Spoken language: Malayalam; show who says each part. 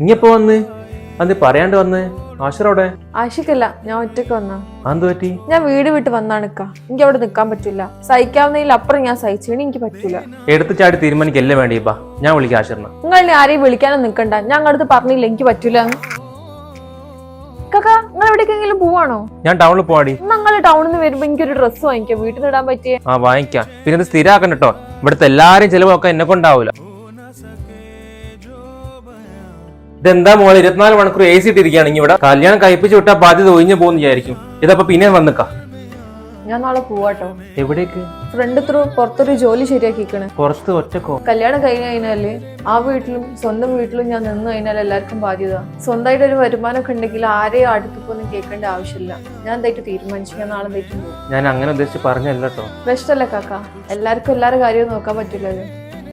Speaker 1: ഇങ്ങെപ്പോ വന്ന്? അത് പറയാണ്ട് വന്ന്? ആശറോടെ
Speaker 2: ആശിക്കല്ല ഞാൻ ഒറ്റയ്ക്ക് വന്ന.
Speaker 1: അതെന്ത് പറ്റി?
Speaker 2: ഞാൻ വീട് വിട്ട് വന്നാണ് എനിക്ക് അവിടെ നിക്കാൻ പറ്റില്ല സഹിക്കാവുന്നതിൽ അപ്പുറം ഞാൻ സഹിച്ചു. ഇനി എനിക്ക് പറ്റൂല.
Speaker 1: എടുത്ത് ചാടി തീരുമാനിക്കല്ലേ വേണ്ടി ബാ. ഞാൻ വിളിക്കാം ആശറിനെ
Speaker 2: നിങ്ങൾ ആരെയും വിളിക്കാനും നിക്കണ്ട. ഞാൻ അടുത്ത് പറഞ്ഞില്ല എനിക്ക് പറ്റൂല. കക്ക നിങ്ങൾ എവിടേക്കെങ്കിലും പോവാണോ?
Speaker 1: ഞാൻ ടൗണിൽ പോവാടി.
Speaker 2: നിങ്ങൾ ടൗണിൽ നിന്ന് വരുമ്പോ എനിക്കൊരു ഡ്രസ് വാങ്ങിക്കാം. വീട്ടിൽ നിന്ന് ഇടാൻ പറ്റിയ
Speaker 1: ആ വാങ്ങിക്കാം. പിന്നെ സ്ഥിരമാക്കണം കേട്ടോ ഇവിടുത്തെ എല്ലാരും ചിലവൊക്കെ എന്നെ കൊണ്ടാവൂല. ഇതെന്താ മോളെ? ഇരുപത്തിനാല് മണിക്കൂർ എ സി ഇട്ടിരിക്കുകയാണെങ്കിൽ ഇവിടെ കല്യാണം കഴിപ്പിച്ച് വിട്ടാൽ ബാധ്യത ഒഴിഞ്ഞു പോകുന്നു വിചാരിക്കും. ഇതപ്പോ പിന്നെ വന്നിക്കാം.
Speaker 2: ഞാൻ നാളെ പോവാട്ടോ.
Speaker 1: എവിടേക്ക്?
Speaker 2: ഫ്രണ്ട് ത്രൂ പുറത്തൊരു ജോലി ശരിയാക്കിക്കണ്.
Speaker 1: പുറത്ത് ഒറ്റക്കോ?
Speaker 2: കല്യാണം കഴിഞ്ഞ് കഴിഞ്ഞാൽ ആ വീട്ടിലും സ്വന്തം വീട്ടിലും ഞാൻ നിന്ന് കഴിഞ്ഞാൽ എല്ലാവർക്കും ബാധ്യത. സ്വന്തമായിട്ട് ഒരു വരുമാനമൊക്കെ ഉണ്ടെങ്കിൽ ആരെയും അടുത്തൊന്നും കേൾക്കേണ്ട ആവശ്യമില്ല. ഞാൻ എന്തായിട്ട് തീരുമാനിച്ചു? ഞാൻ നാളെ
Speaker 1: ഞാൻ അങ്ങനെ ഉദ്ദേശിച്ച് പറഞ്ഞല്ലോ
Speaker 2: ബെസ്റ്റ് അല്ലേ കാക്ക. എല്ലാവർക്കും എല്ലാവരുടെ കാര്യവും നോക്കാൻ പറ്റില്ലല്ലോ.